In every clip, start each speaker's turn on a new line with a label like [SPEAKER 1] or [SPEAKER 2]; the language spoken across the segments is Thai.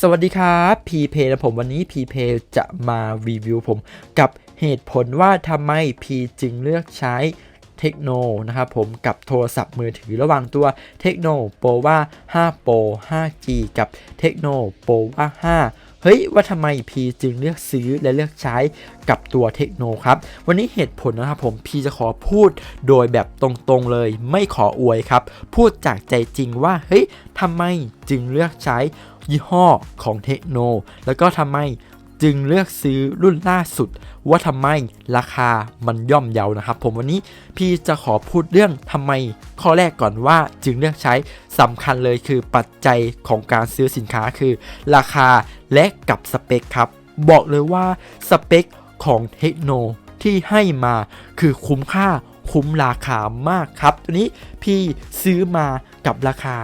[SPEAKER 1] สวัสดีครับพีเพและผมวันนี้พีเพจะมารีวิวผม กับเหตุผลว่าทำไมพีจึงเลือกใช้เทคโนนะครับผมกับโทรศัพท์มือถือระหว่างตัวเทคโนโปรว่า5 Pro 5G กับเทคโนโปรว่า5 เฮ้ย ว่าทำไมพีจึงเลือกซื้อและเลือกใช้กับตัวเทคโนครับ วันนี้เหตุผลนะครับผมพีจะขอพูดโดยแบบตรงๆเลยไม่ขออวยครับ พูดจากใจจริงว่าเฮ้ยทำไมจึงเลือกใช้ ยี่ห้อของเทคโน แล้วก็ทำไมจึงเลือกซื้อรุ่นล่าสุด ว่าทำไมราคามันย่อมเยานะครับ ผมวันนี้พี่จะขอพูดเรื่องทำไมข้อแรกก่อนว่าจึงเลือกใช้สำคัญเลยคือปัจจัยของการซื้อสินค้าคือ ราคาและกับสเปคครับ บอกเลยว่าสเปคของเทคโนที่ให้มาคือคุ้มค่า คุ้มราคามากครับ ตัวนี้พี่ซื้อมากับราคา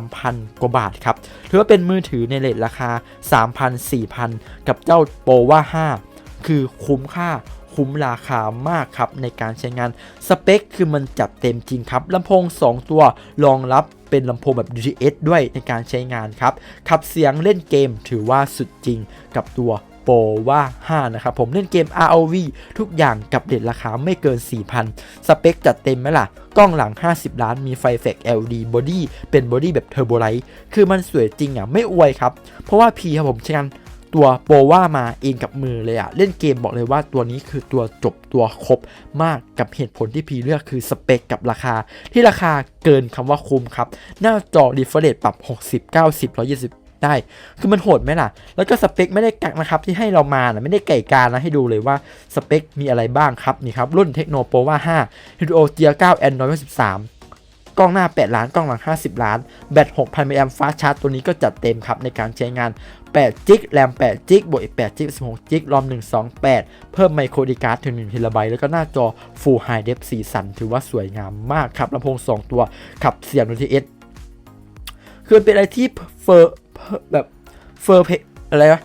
[SPEAKER 1] 3,000 กว่าบาทครับ ถือว่าเป็นมือถือในเลทราคา 3,000 4,000 กับเจ้าโปรว่า5 คือคุ้มค่าคุ้มราคามากครับในการใช้งาน สเปคคือมันจัดเต็มจริงครับลำโพง 2 ตัวรองรับเป็นลำโพงแบบ DTS ด้วยในการใช้งานครับ ขับเสียงเล่นเกมถือว่าสุดจริงกับตัว โปรว่า5นะครับผมเล่นเกม ROV ทุกอย่างกับเด็ดราคาไม่เกิน 4,000 สเปคจัดเต็มไหมล่ะ กล้องหลัง 50 ล้านมีไฟแฟก LED บอดี้เป็นบอดี้แบบเทอร์โบไลท์คือมันสวยจริงอะไม่อวยครับ เพราะว่าพีครับผมใช้งานตัวโปว่ามาเองกับมือเลยอะเล่นเกมบอกเลยว่าตัวนี้คือตัวจบตัวครบมากกับเหตุผลที่พีเลือกคือสเปคกับราคา ที่ราคาเกินคำว่าคุ้มครับ หน้าจอรีเฟรชปรับ 60 90 120 ได้ คือมันโหดไหมล่ะ แล้วก็สเปคไม่ได้กักนะครับที่ให้เรามานะไม่ได้ไก่การนะให้ดูเลยว่าสเปคมีอะไรบ้างครับนี่ครับรุ่นเทคโนโปรว่า5 Helio G9 Android 13กล้องหน้า 8 ล้าน กล้องหลัง 50 ล้าน แบต 6,000 มิลลิแอมฟ้าชาร์จ ตัวนี้ก็จัดเต็มครับ ในการใช้งาน 8 จิก แรม 8 จิก บวกอีก 8 จิก 16 จิก รอม 128 เพิ่มไมโครดีการ์ดถึง1เทราไบต์ แล้วก็หน้าจอ Full High Def สีสัน ถือว่าสวยงามมากครับ ลำโพง 2 ตัว ขับเสียง DTS คือเป็นอะไรที่เฟอร์ แบบเฟอร์เพอะไรวะ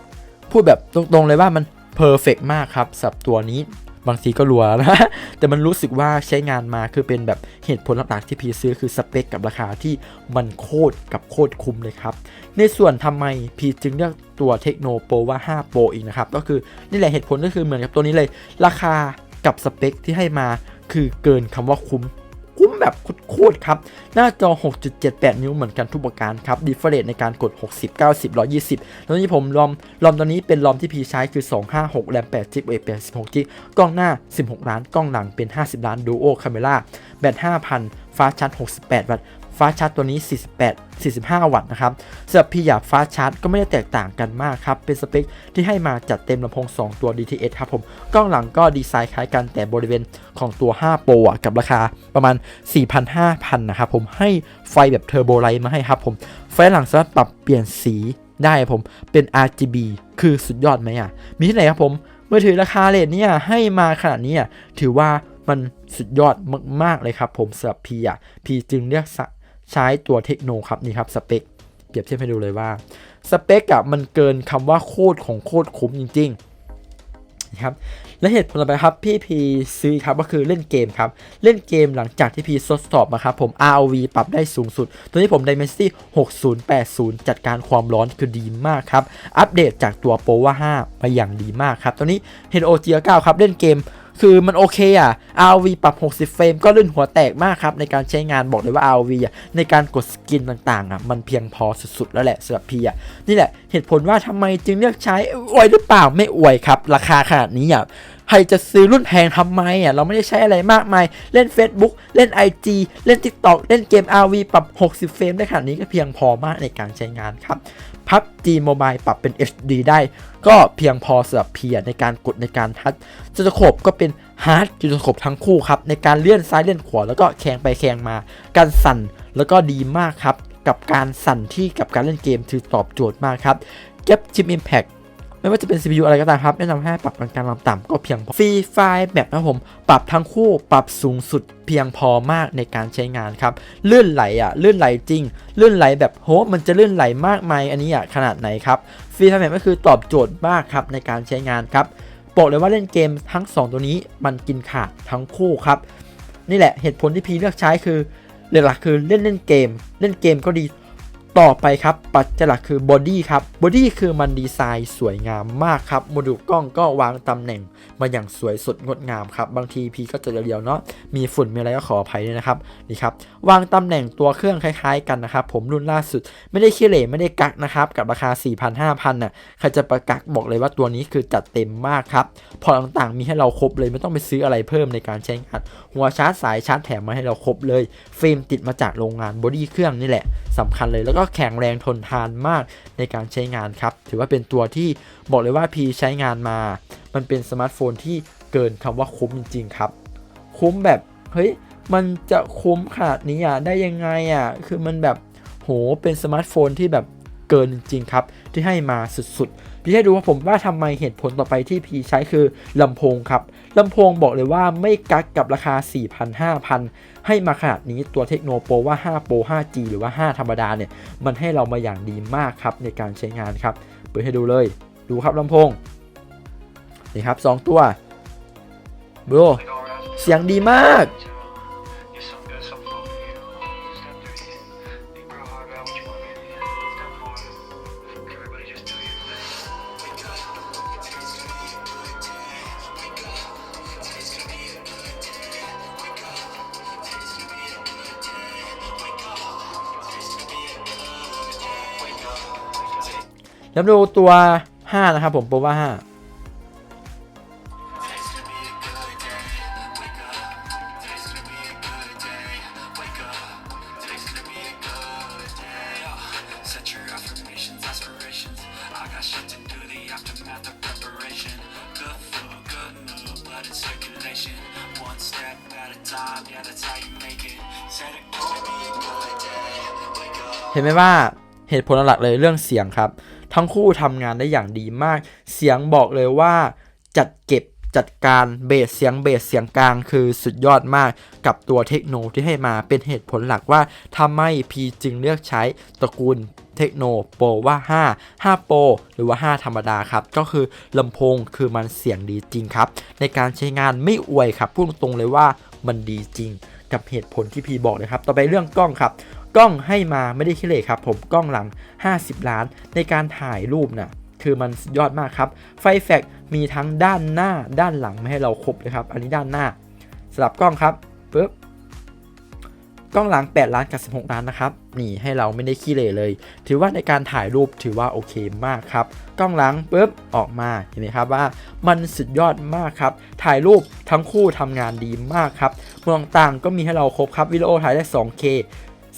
[SPEAKER 1] พูดแบบตรงๆเลยว่ามันเพอร์เฟกมากครับสับตัวนี้บางทีก็รัวนะ แต่มันรู้สึกว่าใช้งานมาคือเป็นแบบเหตุผลหลักๆที่พีซื้อคือสเปคกับราคาที่มันโคตรกับโคตรคุ้มเลยครับ ในส่วนทำไมพีจึงเลือกตัวเทคโนโปรว่า5 Pro อีกนะครับ ก็คือนี่แหละเหตุผลก็คือเหมือนกับตัวนี้เลย ราคากับสเปคที่ให้มาคือเกินคำว่าคุ้ม คุ้มแบบโคตรครับ หน้าจอ 6.78 นิ้วเหมือนกันทุกประการครับดิฟเฟอเรนในการกด 60 90 120 แล้วนี้ผมลอมลอมตอนนี้เป็นลอมที่พีใช้คือ 256 แรม8 g b เอ16 g b กล้องหน้า 16 ล้าน กล้องหลังเป็น 50 ล้านดูโอคาเมล่าแบต 5,000 ฟ้าชัด 68 วัตต์ ฟ้าชาร์จตัวนี้ 48 45 วัตต์นะครับสำหรับพี่อยาฟ้าชาร์จก็ไม่ได้แตกต่างกันมากครับ เป็นสเปคที่ให้มาจัดเต็มลำโพง 2 ตัว DTS ครับผม กล้องหลังก็ดีไซน์คล้ายกันแต่บริเวณของตัว 5 Pro อะกับราคาประมาณ 4,500 นะครับผมให้ไฟแบบเทอร์โบไลท์มาให้ครับผม ไฟหลังสามารถปรับเปลี่ยนสีได้ผมเป็น RGB คือสุดยอดไหมอะ มีที่ไหนครับผมมือถือราคาเลทเนี่ยให้มาขนาดนี้อะถือว่ามันสุดยอดมาก ๆ เลยครับผมสำหรับพีอะพีจึงเลือก ใช้ตัวเทคโนครับนี่ครับสเปคเปรียบเทียบให้ดูเลยว่าสเปคอะมันเกินคำว่าโคตรของโคตรคุ้มจริงๆนะครับและเหตุผลต่อไปครับพี่พีซื้อครับก็คือเล่นเกมครับ เล่นเกมหลังจากที่พีทดสอบมาครับผม ROV ปรับได้สูงสุด ตัวนี้ผม Dimensity 6080 จัดการความร้อนคือดีมากครับ อัปเดตจากตัวโปรว่า5มาอย่างดีมากครับ ตัวนี้ Helio G9 ครับ เล่นเกม คือมันโอเคอะ RV ปรับ 60 เฟรมก็ลื่นหัวแตกมากครับ ในการใช้งานบอกเลยว่า RV อะในการกดสกินต่างๆอะมันเพียงพอสุดๆ แล้วแหละสำหรับพี่อะนี่แหละเหตุผลว่าทำไมจึงเลือกใช้อวยหรือเปล่าไม่อวยครับ ราคาขนาดนี้อะใครจะซื้อรุ่นแพงทำไมอะเราไม่ได้ใช้อะไรมากมาย เล่น Facebook เล่น IG เล่น TikTok เล่นเกม RV ปรับ 60 เฟรมได้ขนาดนี้ก็เพียงพอมากในการใช้งานครับ PUBG Mobile ปรับเป็น HD ได้ ก็เพียงพอสำหรับเพียในการกดในการทัชจุดโคบก็เป็นฮาร์ดจุดโคบทั้งคู่ครับ ในการเลื่อนซ้ายเลื่อนขวาแล้วก็แข่งไปแข่งมา การสั่นแล้วก็ดีมากครับ กับการสั่นที่กับการเล่นเกมถือตอบโจทย์มากครับเก็บชิมอิมแพค ไม่ว่าจะเป็น CPU อะไรก็ตามครับ แนะนำให้ปรับกลางๆลำต่ำก็เพียงพอฟรีไฟล์แบบนะผมปรับทั้งคู่ปรับสูงสุดเพียงพอมากในการใช้งานครับลื่นไหลอะลื่นไหลจริงลื่นไหลแบบโหมันจะลื่นไหลมากมายอันนี้อะขนาดไหนครับฟรีไฟล์แบบก็คือตอบโจทย์มากครับในการใช้งานครับบอกเลยว่าเล่นเกมทั้ง 2 ตัวนี้มันกินขาดทั้งคู่ครับนี่แหละเหตุผลที่พีเลือกใช้คือหลักๆคือเล่นเล่นเกม เล่นเกมก็ดี ต่อไปครับปัจจัยหลักคือบอดี้ครับบอดี้คือมันดีไซน์สวยงามมากครับโมดูลกล้องก็วางตำแหน่งมาอย่างสวยสดงดงามครับบางทีพีก็จะเรียวๆเนาะมีฝุ่นมีอะไรก็ขออภัยด้วยนะครับนี่ครับวางตำแหน่งตัวเครื่องคล้ายๆกันนะครับผมรุ่นล่าสุดไม่ได้ขี้เหร่ไม่ได้กักนะครับกับราคา 4,000 5,000น่ะใครจะประกักบอกเลยว่าตัวนี้คือจัดเต็มมากครับพอตต่างๆมีให้เราครบเลยไม่ต้องไปซื้ออะไรเพิ่มในการใช้งานหัวชาร์จสายชาร์จแถมมาให้เราครบเลยเฟรมติดมาจากโรงงานบอดี้เครื่องนี่แหละสำคัญเลยแล้วก็แข็งแรงทนทานมากในการใช้งานครับ ถือว่าเป็นตัวที่บอกเลยว่าพีใช้งานมา มันเป็นสมาร์ทโฟนที่เกินคำว่าคุ้มจริง ๆ ครับ คุ้มแบบเฮ้ยมันจะคุ้มขนาดนี้อะได้ยังไงอะคือมันแบบโหเป็นสมาร์ทโฟนที่แบบเกินจริง ๆ ครับ ที่ให้มาสุดๆ พี่ให้ดูว่าผมว่าทำไมเหตุผลต่อไปที่พี่ใช้คือลำโพงครับลำโพงบอกเลยว่าไม่กักกับราคา 4,000 5,000 ให้มาขนาดนี้ตัวเทคโนโปรว่า 5 Pro 5G หรือว่า 5 ธรรมดาเนี่ย มันให้เรามาอย่างดีมากครับในการใช้งานครับ เปิดให้ดูเลย ดูครับลำโพง นี่ครับ 2 ตัวบรเสียงดีมาก แล้วดูตัว 5 นะครับผมโปรว่า 5เห็นไหมว่าเหตุผลหลักเลยเรื่องเสียงครับ ทั้งคู่ทำงานได้อย่างดีมาก เสียงบอกเลยว่าจัดเก็บจัดการเบสเสียงเบสเสียงกลางคือสุดยอดมากกับตัวเทคโนที่ให้มาเป็นเหตุผลหลักว่าทำไมพีจึงเลือกใช้ตระกูลเทคโนโปรว่า 5 5 โปรหรือว่า 5 ธรรมดาครับ ก็คือลำโพงคือมันเสียงดีจริงครับ ในการใช้งานไม่อวยครับ พูดตรงๆเลยว่ามันดีจริง กับเหตุผลที่พีบอกเลยครับ ต่อไปเรื่องกล้องครับ กล้องให้มาไม่ได้ขี้เหร่ครับผมกล้องหลัง 50 ล้านในการถ่ายรูปน่ะคือมันยอดมากครับ ไฟแฟกมีทั้งด้านหน้าด้านหลังมาให้เราครบเลยครับ อันนี้ด้านหน้าสลับกล้องครับปึ๊บกล้องหลัง 8 ล้านกับ 16 ล้านนะครับนี่ให้เราไม่ได้ขี้เหร่เลย ถือว่าในการถ่ายรูปถือว่าโอเคมากครับ กล้องหลังปุ๊บออกมาเห็นไหมครับว่ามันสุดยอดมากครับ ถ่ายรูปทั้งคู่ทำงานดีมากครับเมืองต่างก็มีให้เราครบครับวิดีโอถ่ายได้ 2K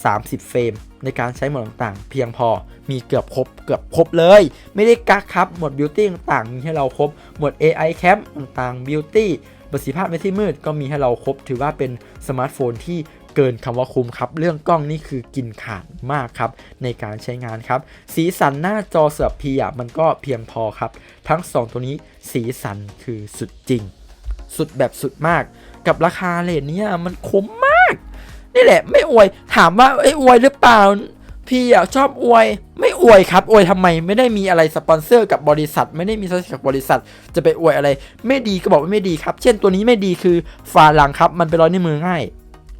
[SPEAKER 1] 30 เฟรม ในการใช้หมดต่างๆ เพียงพอมีเกือบครบเกือบครบเลย ไม่ได้กักครับ หมดบิวตี้ต่างๆ มีให้เราครบ หมด AI Cam ต่างๆ Beauty ประสิทธิภาพในที่มืดก็มีให้เราครบ ถือว่าเป็นสมาร์ทโฟนที่เกินคำว่าคุ้มครับ เรื่องกล้องนี่คือกินขาดมากครับ ในการใช้งานครับ สีสันหน้าจอเสือพีอะมันก็เพียงพอครับ ทั้ง 2 ตัวนี้สีสันคือสุดจริง สุดแบบสุดมาก กับราคาเลทเนี้ยมันคุ้มมาก นี่แหละ ไม่อวยถามว่าไอ้อวยหรือเปล่า พี่อะชอบอวย ไม่อวยครับอวยทำไมไม่ได้มีอะไรสปอนเซอร์กับบริษัท ไม่ได้มีสัญญากับบริษัท จะไปอวยอะไร ไม่ดีก็บอกว่าไม่ดีครับ เช่นตัวนี้ไม่ดีคือฝาหลังครับ มันเป็นรอยนิ้วมือง่าย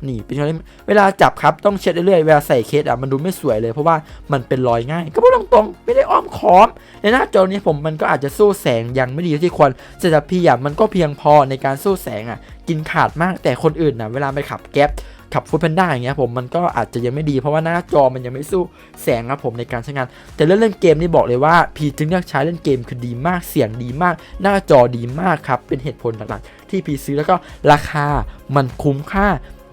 [SPEAKER 1] นี่เป็นรอยเวลาจับครับต้องเช็ดเรื่อยๆเวลาใส่เคสอะมันดูไม่สวยเลย เพราะว่ามันเป็นรอยง่าย ก็พูดตรงๆไม่ได้อ้อมค้อม ในหน้าจอนี้ผมมันก็อาจจะสู้แสงยังไม่ดีเท่าที่ควรแต่พี่อะมันก็เพียงพอในการสู้แสงอะกินขาดมากแต่คนอื่นนะเวลาไปขับแก๊ป ขับฟูดแพนด้าอย่างเงี้ยผมมันก็อาจจะยังไม่ดีเพราะว่าหน้าจอมันยังไม่สู้แสงครับผมในการใช้งาน แต่เรื่องเล่นเกมนี่บอกเลยว่าพีจึงเลือกใช้เล่นเกมคือดีมากเสียงดีมาก หน้าจอดีมากครับเป็นเหตุผลหลักๆที่พีซื้อแล้วก็ราคามันคุ้มค่า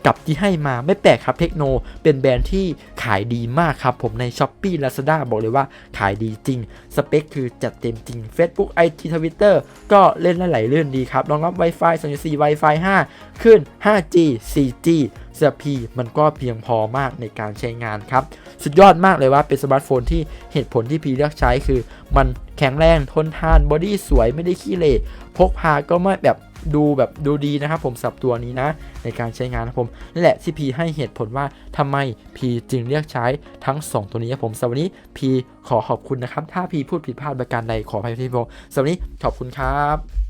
[SPEAKER 1] กับที่ให้มาไม่แปลกครับเทคโนเป็นแบรนด์ที่ขายดีมากครับผมใน s h อ p e e Lazada บอกเลยว่าขายดีจริง สเปคคือจัดเต็มจริง Facebook IT Twitter ก็เล่นได้ไหลลื่อนดีครับรองรับ Wi-Fi 2.4 Wi-Fi 5 ขึ้น 5G 4G เสพีมันก็เพียงพอมากในการใช้งานครับ สุดยอดมากเลยว่าเป็นสมาร์ทโฟนที่เหตุผลที่พีเลือกใช้คือ มันแข็งแรงทนทานบอดี้สวยไม่ได้ขี้เหร่พกพาก็ไม่แบบ ดูแบบดูดีนะครับผมสับตัวนี้นะ ในการใช้งานนะครับผมนั่นแหละที่พีให้เหตุผลว่าทำไมพีจึงเลือกใช้ทั้ง 2 ตัวนี้ครับผมสำหรับวันนี้พีขอขอบคุณนะครับ ถ้าพีพูดผิดพลาดประการใดขออภัยที่ผมสำหรับวันนี้ขอบคุณครับ